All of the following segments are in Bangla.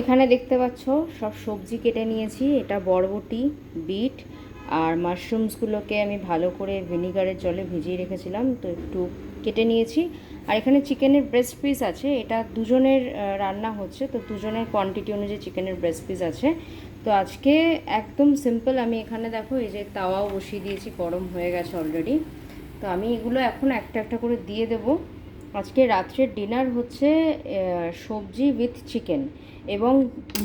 এখানে দেখতে পাচ্ছ, সব সবজি কেটে নিয়েছি। এটা বরবটি, বিট আর মাশরুমসগুলোকে আমি ভালো করে ভিনিগারের জলে ভিজিয়ে রেখেছিলাম, তো একটু কেটে নিয়েছি। আর এখানে চিকেনের ব্রেস্ট পিস আছে, এটা দুজনের রান্না হচ্ছে, তো দুজনের কোয়ান্টিটি অনুযায়ী চিকেনের ব্রেস্ট পিস আছে। তো আজকে একদম সিম্পল আমি এখানে দেখো, এই যে তাওয়াও বসিয়ে দিয়েছি, গরম হয়ে গেছে অলরেডি তো আমি এগুলো এখন একটা একটা করে দিয়ে দেবো। আজকে রাত্রের ডিনার হচ্ছে সবজি উইথ চিকেন এবং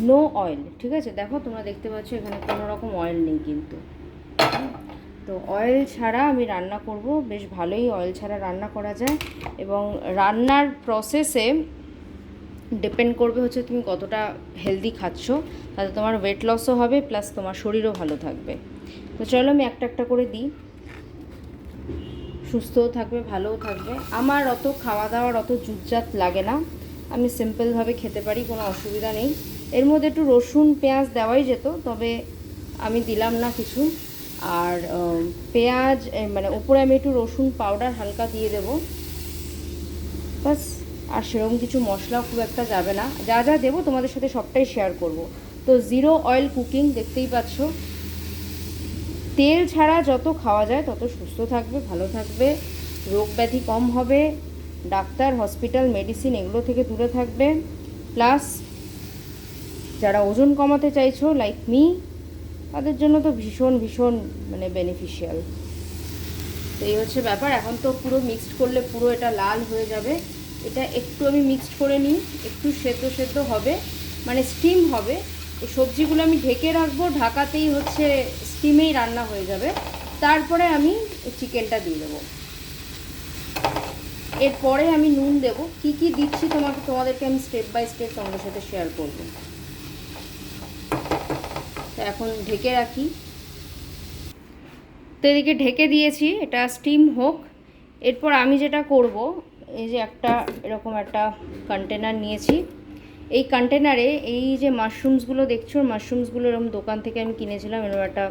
নো অয়েল ঠিক আছে? দেখো তোমরা দেখতে পাচ্ছ এখানে কোনো রকম অয়েল নেই কিন্তু। তো অয়েল ছাড়া আমি রান্না করব, বেশ ভালোই অয়েল ছাড়া রান্না করা যায় এবং রান্নার প্রসেসে ডিপেন্ড করবে হচ্ছে তুমি কতটা হেলদি খাচ্ছ, তাতে তোমার ওয়েট লসও হবে প্লাস তোমার শরীরও ভালো থাকবে। তো চলো আমি একটা একটা করে দিই। সুস্থও থাকবে, ভালোও থাকবে। আমার অত খাওয়া দাওয়ার অত জুটজাত লাগে না। আমি সিম্পলভাবে খেতে পারি, কোনো অসুবিধা নেই। এর মধ্যে একটু রসুন, পেঁয়াজ দেওয়াই যেত, তবে আমি দিলাম না কিছু। আর পেঁয়াজ মানে ওপরে আমি একটু রসুন পাউডার হালকা দিয়ে দেবো। বাস আর সেরকম কিছু মশলা খুব একটা যাবে না। যা যা দেবো তোমাদের সাথে সবটাই শেয়ার করব। তো জিরো অয়েল কুকিং দেখতেই পাচ্ছ। তেল ছাড়া যত খাওয়া যায় তত সুস্থ থাকবে, ভালো থাকবে, রোগ ব্যাধি কম হবে, ডাক্তার, হসপিটাল, মেডিসিন এগুলো থেকে দূরে থাকবে। প্লাস যারা ওজন কমাতে চাইছো লাইক মি তাদের জন্য তো ভীষণ ভীষণ মানে বেনিফিশিয়াল তো এই হচ্ছে ব্যাপার। এখন তো পুরো মিক্সড করলে পুরো এটা লাল হয়ে যাবে। এটা একটু আমি মিক্সড করে নিই, একটু সেদ্ধ সেদ্ধ হবে মানে স্টিম হবে। এই সবজিগুলো আমি ঢেকে রাখব। ঢাকাতেই হচ্ছে স্টিমেই রান্না হয়ে যাবে। তারপরে আমি চিকেনটা দিয়ে দেবো। এরপরে আমি নুন দেবো। কি কি দিচ্ছি তোমাকে তোমাদেরকে আমি স্টেপ বাই স্টেপ তোমাদের সাথে শেয়ার করব। তো এখন ঢেকে রাখি। তো এদিকে ঢেকে দিয়েছি। এটা স্টিম হোক। এরপর আমি যেটা করব, এই যে একটা এরকম একটা কন্টেনার নিয়েছি। এই কন্টেনারে এই যে মাশরুমসগুলো দেখছ? মাশরুমসগুলো এরকম দোকান থেকে আমি কিনেছিলাম। এরকম একটা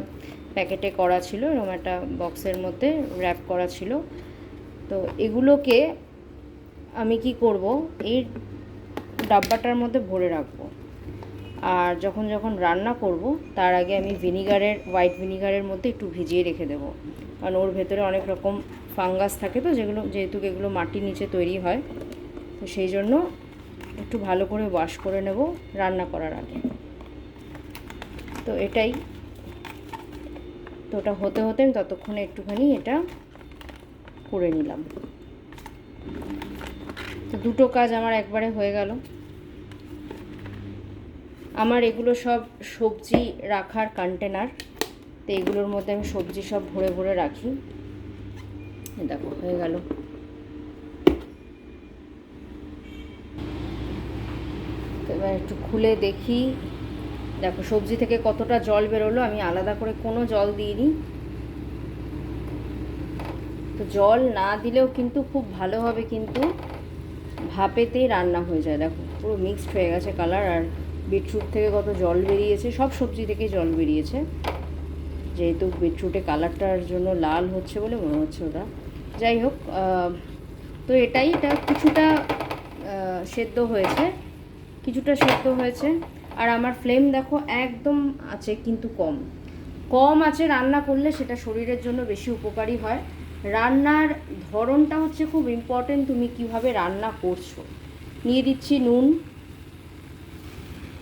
প্যাকেটে করা ছিল এরকম একটা বক্সের মধ্যে র্যাপ করা ছিল। তো এগুলোকে আমি কি করব? এই ডাব্বাটার মধ্যে ভরে রাখব। আর যখন যখন রান্না করব, তার আগে আমি ভিনিগারের হোয়াইট ভিনিগারের মধ্যে একটু ভিজিয়ে রেখে দেবো। কারণ ওর ভেতরে অনেক রকম ফাঙ্গাস থাকে তো, যেগুলো যেহেতু এগুলো মাটির নিচে তৈরি হয়, তো সেই জন্য একটু ভালো করে ওয়াশ করে নেব রান্না করার আগে। তো এটাই। তো ওটা হতে হতে আমি ততক্ষণে একটুখানি এটা করে নিলাম। তো দুটো কাজ আমার একবারে হয়ে গেল। আমার এগুলো সব সবজি রাখার কন্টেনার তো এগুলোর মধ্যে আমি সবজি সব ভরে ভরে রাখি। দেখো, হয়ে গেল তো এবার একটু খুলে দেখি। দেখো, সবজি থেকে কতটা জল বেরোলো, আমি আলাদা করে কোনো জল দিইনি। তো জল না দিলেও কিন্তু খুব ভালো হবে, কিন্তু ভাপেতেই রান্না হয়ে যায়। দেখো, পুরো মিক্সড হয়ে গেছে কালার আর বিটরুট থেকে কত জল বেরিয়েছে, সব সবজি থেকে জল বেরিয়েছে। যেহেতু বিটরুটে কালারটার জন্য লাল হচ্ছে বলে মনে হচ্ছে ওটা। যাই হোক তো এটাই, এটা কিছুটা সেদ্ধ হয়েছে। কিছুটা সেদ্ধ হয়েছে। আর আমার ফ্লেম দেখো একদম আছে কিন্তু কম। কম আছে রান্না করলে সেটা শরীরের জন্য বেশি উপকারী হয়। রান্নার ধরনটা হচ্ছে খুব ইম্পর্টেন্ট তুমি কীভাবে রান্না করছ। নিয়ে দিচ্ছি নুন।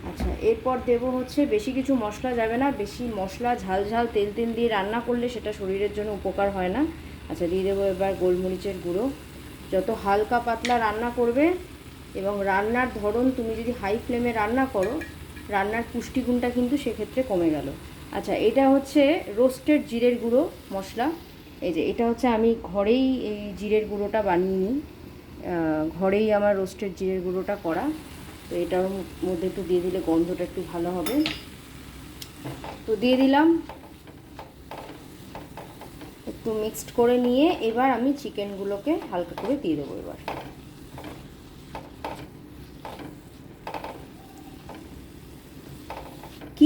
আচ্ছা এরপর দেব হচ্ছে বেশি কিছু মশলা যাবে না, বেশি মশলা, ঝাল ঝাল, তেল তেল দিয়ে রান্না করলে সেটা শরীরের জন্য উপকার হয় না। আচ্ছা দিয়ে দেবো এবার গোলমরিচের গুঁড়ো। যত হালকা পাতলা রান্না করবে এবং রান্নার ধরন তুমি যদি হাই ফ্লেমে রান্না করো, রান্নার পুষ্টিগুণটা কিন্তু সেক্ষেত্রে কমে গেল। আচ্ছা এটা হচ্ছে রোস্টেড জিরের গুঁড়ো মশলা। এই যে, এটা হচ্ছে আমি ঘরেই এই জিরের গুঁড়োটা বানিয়ে নিই। ঘরেই আমার রোস্টেড জিরের গুঁড়োটা করা। তো এটার মধ্যে একটু দিয়ে দিলে গন্ধটা একটু ভালো হবে। তো দিয়ে দিলাম। একটু মিক্সড করে নিয়ে এবার আমি চিকেনগুলোকে হালকা করে দিয়ে দেবো এবার।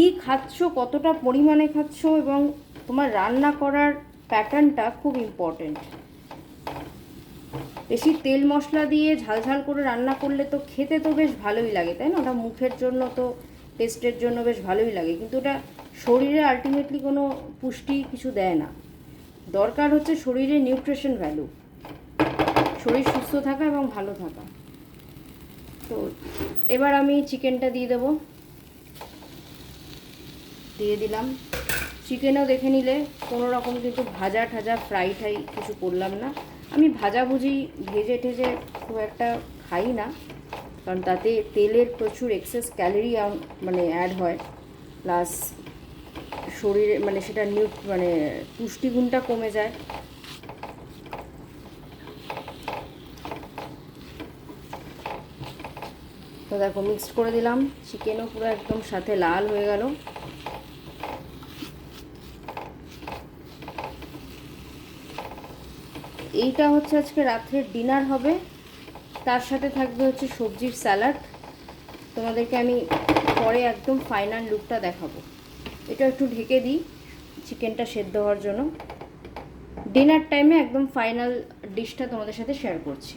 কি খাচ্ছ, কতটা পরিমাণে খাচ্ছ এবং তোমার রান্না করার প্যাটার্নটা খুব ইম্পর্টেন্ট বেশি তেল মশলা দিয়ে ঝালঝাল করে রান্না করলে তো খেতে তো বেশ ভালোই লাগে, তাই না? ওটা মুখের জন্য তো টেস্টের জন্য বেশ ভালোই লাগে। কিন্তু ওটা শরীরে আলটিমেটলি কোনো পুষ্টি কিছু দেয় না। দরকার হচ্ছে শরীরে নিউট্রিশন ভ্যালু শরীর সুস্থ থাকা এবং ভালো থাকা। তো, এবার আমি চিকেনটা দিয়ে দেবো। দিয়ে দিলাম। চিকেনও দেখে নিলে, কোনো রকম কিন্তু ভাজা ঠাজা ফ্রাই ঠাই কিছু করলাম না। আমি ভাজাভুজি ভেজে ঠেজে খুব একটা খাই না, কারণ তাতে তেলের প্রচুর এক্সেস ক্যালোরি মানে অ্যাড হয়। প্লাস শরীরে মানে সেটা নিউ মানে পুষ্টিগুণটা কমে যায়। তো দেখো মিক্সড করে দিলাম। চিকেনও পুরো একদম সাথে লাল হয়ে গেল। এইটা হচ্ছে আজকে রাত্রের ডিনার হবে। তার সাথে থাকবে হচ্ছে সবজির স্যালাড তোমাদেরকে আমি পরে একদম ফাইনাল লুকটা দেখাবো। এটা একটু ঢেকে দিই চিকেনটা সেদ্ধ হওয়ার জন্য। ডিনার টাইমে একদম ফাইনাল ডিশটা তোমাদের সাথে শেয়ার করছি।